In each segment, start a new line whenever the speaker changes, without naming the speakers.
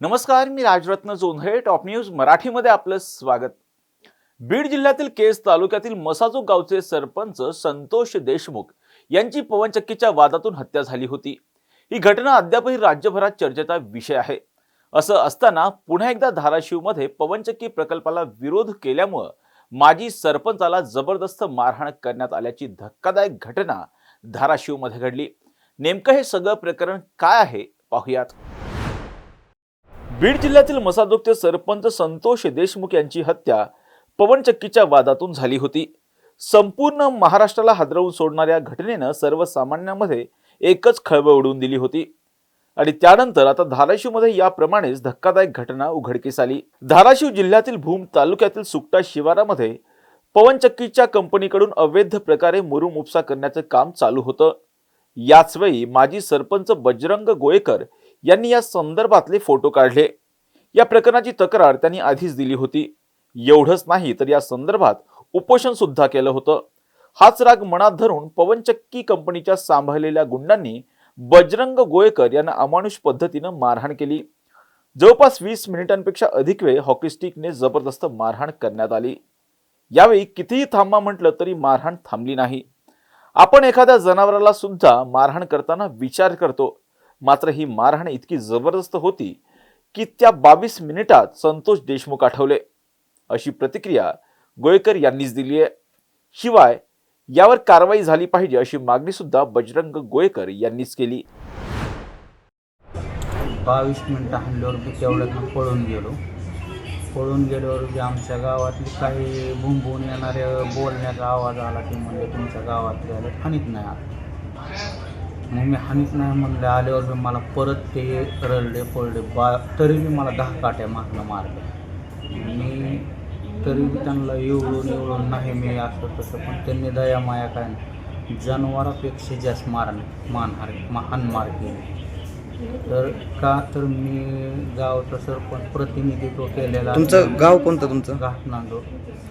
नमस्कार मी Rajratna Jondhale top news मराठीमध्ये आपलं स्वागत. बीड जिल्ह्यातील केस तालुक्यातील मसाजो गावचे सरपंच संतोष देशमुख यांची पवनचक्कीच्या वादातून हत्या झाली होती. ही घटना अद्यापही राज्यभरात चर्चेचा विषय आहे. असं असताना पुन्हा एकदा धाराशिवमध्ये पवनचक्की प्रकल्पाला विरोध केल्यामुळं माजी सरपंचाला जबरदस्त मारहाण करण्यात आल्याची धक्कादायक घटना धाराशिवमध्ये घडली. नेमकं हे सगळं प्रकरण काय आहे पाहुयात. बीड जिल्ह्यातील मसादोगचे सरपंच संतोष देशमुख यांची हत्या पवनचक्कीच्या वादातून झाली होती. संपूर्ण महाराष्ट्राला हादरवून सोडणाऱ्या घटनेनं सर्वसामान्यांमध्ये एकच खळबळ उडवून दिली होती. आणि त्यानंतर आता धाराशिवमध्ये याप्रमाणेच धक्कादायक घटना उघडकीस आली. धाराशिव जिल्ह्यातील भूम तालुक्यातील सुकटा शिवारामध्ये पवनचक्कीच्या कंपनीकडून अवैध प्रकारे मुरुम उपसा करण्याचं काम चालू होतं. याचवेळी माजी सरपंच बजरंग गोयकर यांनी या संदर्भातले फोटो काढले. या प्रकरणाची तक्रार त्यांनी आधीच दिली होती. एवढंच नाही तर या संदर्भात उपोषण सुद्धा केलं होतं. हाच राग मनात धरून पवनचक्की कंपनीच्या सांभाळलेल्या गुंडांनी बजरंग गोयकर यांना अमानुष पद्धतीनं मारहाण केली. जवळपास वीस मिनिटांपेक्षा अधिक वेळ हॉकी स्टिकने जबरदस्त मारहाण करण्यात आली. यावेळी कितीही थांबा म्हटलं तरी मारहाण थांबली नाही. आपण एखाद्या जनावराला सुद्धा मारहाण करताना विचार करतो. मात्र ही मारहाण इतकी जबरदस्त होती की त्या बावीस मिनिटात संतोष देशमुख आठवले. अशी प्रतिक्रिया गोयकर यांनीच दिली आहे. शिवाय यावर कारवाई झाली पाहिजे अशी मागणी सुद्धा बजरंग गोयकर यांनीच केली.
बावीस मिनटं हल्ल्यावर बी तेवढ्यात पळून गेलो. पळून गेल्यावर बी आमच्या गावातली काही बुंबून येणाऱ्या बोलण्याचा आवाज आला की म्हणजे तुमच्या गावातले आले नाही आलं. मग मी हानीत नाही म्हणले आल्यावर बी मला परत ते रडले पडले. बा तरी बी मला दहा काट्या मागणं मारलं मी तरी बी त्यांना एवढून एवढून नाही मी असं तसं पण त्यांनी दया माया काय नाही. जनावरापेक्षा जास्त मारण मानहार महान केली तर का तर मी गावचं सरपंच प्रतिनिधित्व केलेला
तुमचं गाव कोणतं तुमचं?
घाटनांदूर.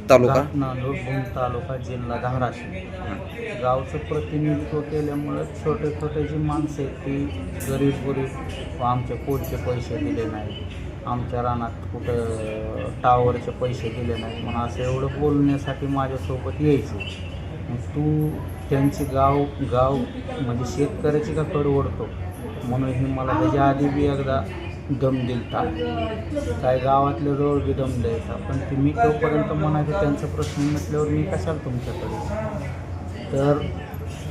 तालुका?
घाटनांदूर भूम तालुका जिल्हा धाराशिव. गावचं प्रतिनिधित्व केल्यामुळं छोटे छोटे जी माणसं आहेत ती गरीब गरीब आमच्या पोटचे पैसे दिले नाही आमच्या रानात कुठं टावरचे पैसे दिले नाही म्हणून असं एवढं बोलण्यासाठी माझ्यासोबत यायचे. तू त्यांची गाव गाव म्हणजे शेतकऱ्याची का कड ओढतो म्हणून ही मला त्याच्या आधी बी एकदा दम दिलता. काय गावातल्या जवळ बी दम द्यायचा पण ते मी तोपर्यंत म्हणायचं त्यांचा प्रश्न नसल्यावर मी कशाला तुमच्याकडे? तर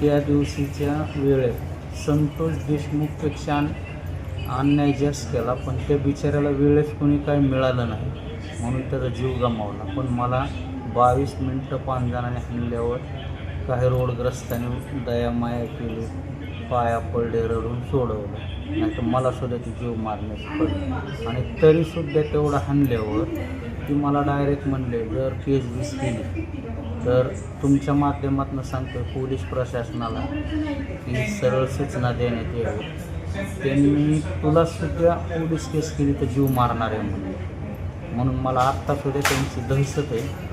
त्या दिवशीच्या वेळेत संतोष देशमुखपेक्षा अन्याय जास्त केला पण त्या बिचाऱ्याला वेळेस कोणी काही मिळालं नाही. म्हणून त्याचा जीव गमावला. पण मला बावीस मिनटं पाच जणांनी हल्ल्यावर काही रोडग्रस्तांनी दयामाया केली. पाया पडले रडून सोडवलं. नाही तर मला सुद्धा ती जीव मारण्यास पडली. आणि तरीसुद्धा तेवढं हाणल्यावर ती मला डायरेक्ट म्हणले जर केस बीस केली तर तुमच्या माध्यमातून सांगतो पोलीस प्रशासनाला की सरळ सूचना देण्यात यावी. त्यांनी तुला सुद्धा पोलीस केस केली तर जीव मारणार आहे म्हणून. म्हणून मला आत्तासुद्धा त्यांची दहशत आहे.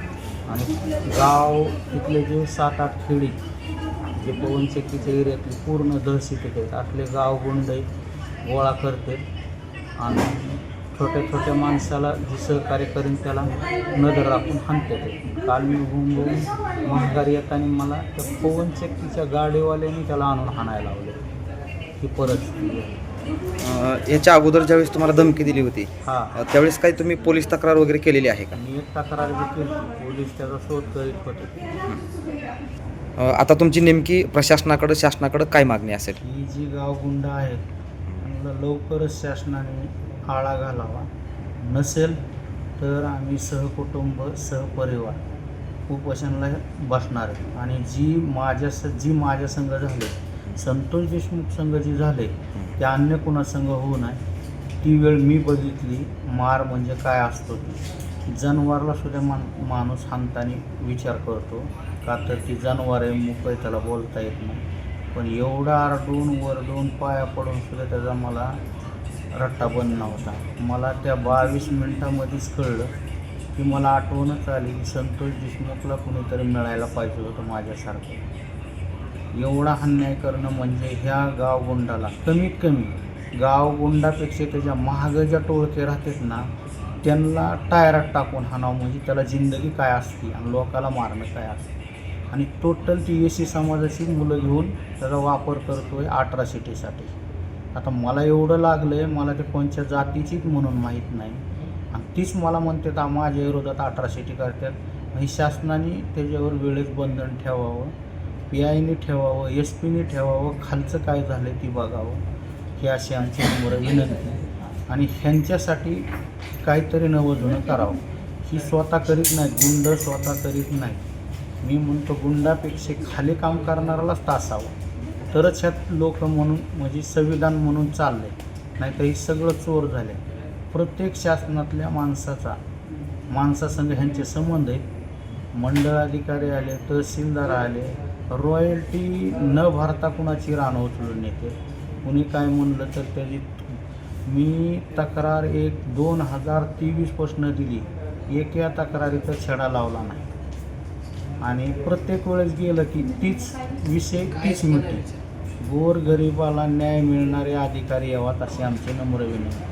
आणि गाव तिथले जे सात आठ खेडी जे पवनचक्कीच्या एरियातली पूर्ण दहशत आहेत असले गाव गुंड गोळा करते आणि छोट्या छोट्या माणसाला जी सहकार्य करेन त्याला नजर राखून हाणते ते काल मी घुमून महागारी येताना मला त्या पवनचक्कीच्या गाडीवाल्याने त्याला आणून हाणायला लावले. ही परिस्थिती आहे
याच्या अगोदर ज्यावेळेस तुम्हाला धमकी दिली होती
हा.
त्यावेळेस काही तुम्ही पोलीस तक्रार वगैरे केलेली आहे का?
मी एक तक्रार बी केली पोलीस त्याचा शोध करीत होते.
अं, आता तुमची नेमकी प्रशासनाकडं शासनाकडं काय मागणी असेल?
ही जी गावगुंड आहेत त्यांना लवकरच शासनाने आळा घालावा. नसेल तर आम्ही सहकुटुंब सहपरिवार उपोषणला बसणार आहे. आणि जी माझ्या स जी माझ्या संघ झाले संतोष देशमुख संघ जी झाले ते अन्य कुणा संघ होऊ नये. ती वेळ मी बघितली मार म्हणजे काय असतो ती. जनावरला सुद्धा मान माणूस हाणताना विचार करतो का तर ती जनावर आहे मुकं आहे, त्याला बोलता येत नाही. पण एवढा आरडून वरडून पाया पडून सुद्धा त्याचा मला रट्टा बंद नव्हता मला त्या बावीस मिनटामध्येच कळलं की मला आठवणच आली की संतोष देशमुखला कुणीतरी मिळायला पाहिजे होतं माझ्यासारखं. एवढा अन्याय करणं म्हणजे ह्या गावगुंडाला कमीत कमी गावगुंडापेक्षा त्याच्या महाग ज्या टोळके राहतात ना त्यांना टायरात टाकून हाणावं म्हणजे त्याला जिंदगी काय असते आणि लोकाला मारणं काय असते. आणि टोटल ती एस सी समाजाची मुलं घेऊन त्याचा वापर करतो आहे अठरा सिटीसाठी. आता मला एवढं लागलं आहे मला ते कोणत्या जातीचीच म्हणून माहीत नाही. आणि तीच मला म्हणते तर माझ्या विरोधात अठरा सिटी करतात. ही शासनाने त्याच्यावर वेळेत बंधन ठेवावं. पी आयने ठेवावं एस पीने ठेवावं खालचं काय झालं ती बघावं हे अशी आमची नम्र विनंती आणि ह्यांच्यासाठी काहीतरी नवं करावं. ही स्वतः करीत नाही गुंड स्वतः करीत नाही. मी म्हणतो गुंडापेक्षा खाली काम करणाऱ्यालाच तासावं तरच ह्यात लोक म्हणून म्हणजे संविधान म्हणून चालले. नाही तर हे सगळं चोर झाले. प्रत्येक शासनातल्या माणसाचा माणसासंग ह्यांचे संबंध आहेत. मंडळ अधिकारी आले तहसीलदार आले रॉयल्टी न भरता कुणाची रानं उचलून येते कुणी काय म्हणलं तर त्याची मी तक्रार एक दोन हजार तेवीसपासून दिली. एक या तक्रारीचा छडा लावला नाही. आणि प्रत्येक वेळेस गेलं की तीच विषय तीच मिळते गोर गरिबाला न्याय मिळणारे अधिकारी यावात असे आमचे नम्र विनंती.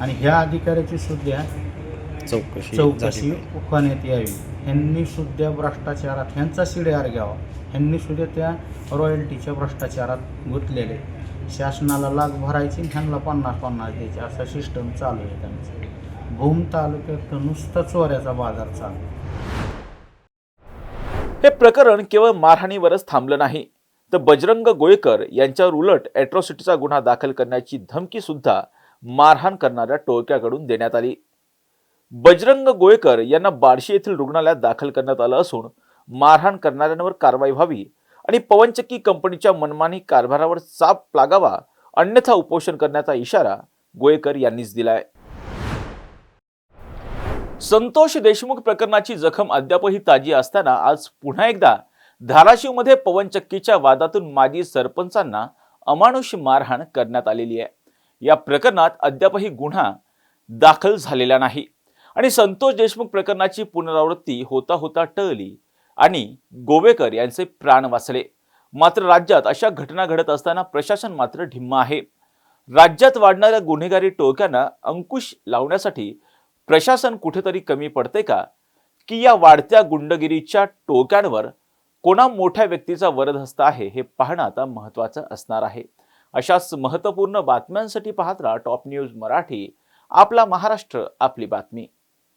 आणि ह्या अधिकाऱ्याची सुद्धा
चौकशी
चौकशी. करण्यात यावी. ह्यांनी सुद्धा भ्रष्टाचारात ह्यांचा शिडेहार घ्यावा. ह्यांनी सुद्धा त्या रॉयल्टीच्या भ्रष्टाचारात गुंतलेले. शासनाला लाख भरायची ह्यांना पन्नास पन्नास द्यायचे. असा सिस्टम चालू आहे त्यांचं. भूम तालुक्यात तर नुसता चोऱ्याचा बाजार चालू.
हे प्रकरण केवळ मारहाणीवरच थांबलं नाही. तर बजरंग गोयकर यांच्यावर उलट अॅट्रॉसिटीचा गुन्हा दाखल करण्याची धमकी सुद्धा मारहाण करणाऱ्या टोळक्याकडून देण्यात आली. बजरंग गोयकर यांना बार्शी येथील रुग्णालयात दाखल करण्यात आलं असून मारहाण करणाऱ्यांवर कारवाई व्हावी आणि पवनचक्की कंपनीच्या मनमानी कारभारावर चाप लागावा अन्यथा उपोषण करण्याचा इशारा गोयकर यांनीच दिलाय. संतोष देशमुख प्रकरणाची जखम अद्यापही ताजी असताना आज पुन्हा एकदा धाराशिवमध्ये पवनचक्कीच्या वादातून माजी सरपंचांना अमानुष मारहाण करण्यात आलेली आहे. या प्रकरणात अद्यापही गुन्हा दाखल झालेला नाही. आणि संतोष देशमुख प्रकरणाची पुनरावृत्ती होता होता टळली. आणि गोवेकर यांचे प्राण वाचले. मात्र राज्यात अशा घटना घडत असताना प्रशासन मात्र ढिम्म आहे. राज्यात वाढणाऱ्या गुन्हेगारी टोळक्यांना अंकुश लावण्यासाठी प्रशासन कुठेतरी कमी पडते का? की या वाढत्या गुंडगिरीच्या टोक्यांवर कोणा मोठ्या व्यक्तीचा वरदहस्त आहे हे पाहणं आता महत्त्वाचं असणार आहे. अशाच महत्त्वपूर्ण बातम्यांसाठी पाहत राहा टॉप न्यूज मराठी. आपला महाराष्ट्र आपली बातमी.